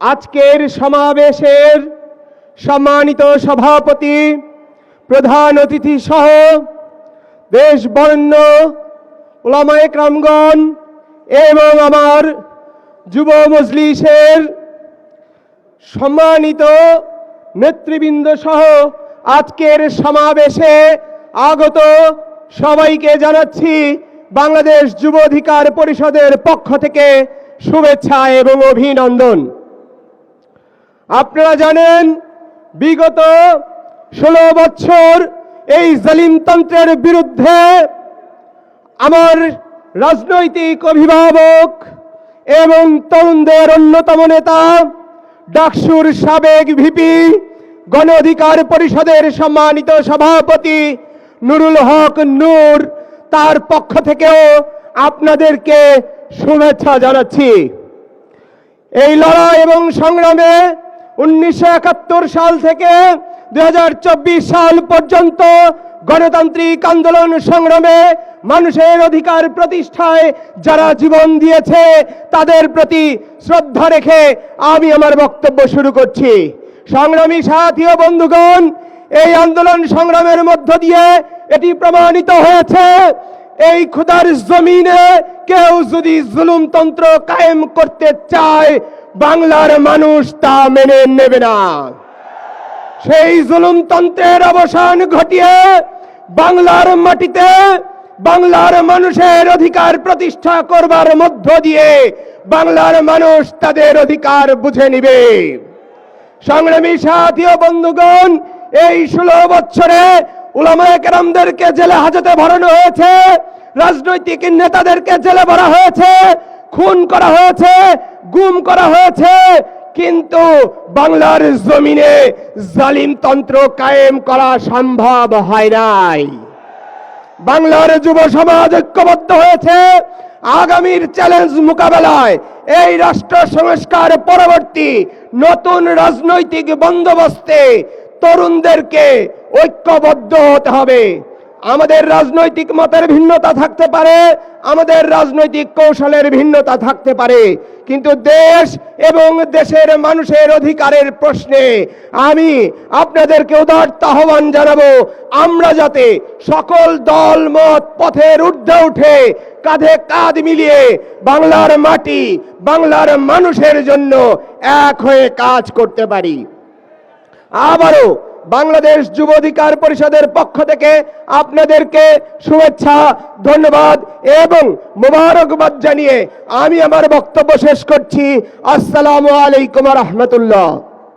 আজকের সমাবেশের সম্মানিত সভাপতি, প্রধান অতিথি সহ দেশ বরেণ্য ওলামায়ে ক্রামগণ এবং আমার যুব মজলিসের সম্মানিত নেতৃবৃন্দ সহ আজকের সমাবেশে আগত সবাইকে জানাচ্ছি বাংলাদেশ যুব অধিকার পরিষদের পক্ষ থেকে শুভেচ্ছা এবং অভিনন্দন। আপনারা জানেন, বিগত ষোলো বছর এই জালিমতন্ত্রের বিরুদ্ধে আমার রাজনৈতিক অভিভাবক এবং তরুণদের অন্যতম নেতা, ডাকসুর সাবেক ভিপি গণ অধিকার পরিষদের সম্মানিত সভাপতি নুরুল হক নূর, তার পক্ষ থেকেও আপনাদেরকে শুভেচ্ছা জানাচ্ছি। এই লড়াই এবং সংগ্রামে উনিশশো একাত্তর সাল থেকে দু হাজার চব্বিশ সাল পর্যন্ত গণতান্ত্রিক আন্দোলন সংগ্রামে মানুষের অধিকার প্রতিষ্ঠায় যারা জীবন দিয়েছে, তাদের প্রতি শ্রদ্ধা রেখে আমি আমার বক্তব্য শুরু করছি। সংগ্রামী সাথী ও বন্ধুগণ, এই আন্দোলন সংগ্রামের মধ্য দিয়ে এটি প্রমাণিত হয়েছে। এই খুদার জমিনে কেউ যদি জুলুমতন্ত্র কায়েম করতে চায় বাংলার মানুষ তা মেনে নেবে না। সেই জুলুমতন্ত্রের অবসান ঘটিয়ে বাংলার মাটিতে বাংলার মানুষের অধিকার প্রতিষ্ঠা করবার মধ্য দিয়ে বাংলার মানুষ তাদের অধিকার বুঝে নিবে। সংগ্রামী সাথী বন্ধুগণ, এই ষোলো বছরে উলামায়ে কেরামদেরকে জেলে হাজতে ভরানো হয়েছে, রাজনৈতিক নেতাদেরকে জেলে ভরা হয়েছে খুন করা হয়েছে, গুম করা হয়েছে, কিন্তু বাংলার জমিনে জালিম তন্ত্র কায়েম করা সম্ভব হয় নাই। বাংলার যুব সমাজ ঐক্যবদ্ধ হয়েছে, আগামীর চ্যালেঞ্জ মোকাবেলায় এই রাষ্ট্র সংস্কার পরবর্তী নতুন রাজনৈতিক বন্দোবস্তে তরুণদেরকে ঐক্যবদ্ধ হতে হবে। আমাদের রাজনৈতিক মতের ভিন্নতা থাকতে পারে, আমাদের রাজনৈতিক কৌশলের ভিন্নতা থাকতে পারে। কিন্তু দেশ এবং দেশের মানুষের অধিকারের প্রশ্নে আমি আপনাদেরকে উদার্ত আহ্বান জানাব, আমরা যাতে সকল দল, মত, পথের ঊর্ধ্বে উঠে কাঁধে কাঁধ মিলিয়ে বাংলার মাটি, বাংলার মানুষের জন্য এক হয়ে কাজ করতে পারি। আবারও বাংলাদেশ যুব অধিকার পরিষদের পক্ষ থেকে আপনাদেরকে শুভেচ্ছা, ধন্যবাদ এবং মোবারকবাদ জানিয়ে আমি আমার বক্তব্য শেষ করছি। আসসালামু আলাইকুম রহমতুল্লাহ।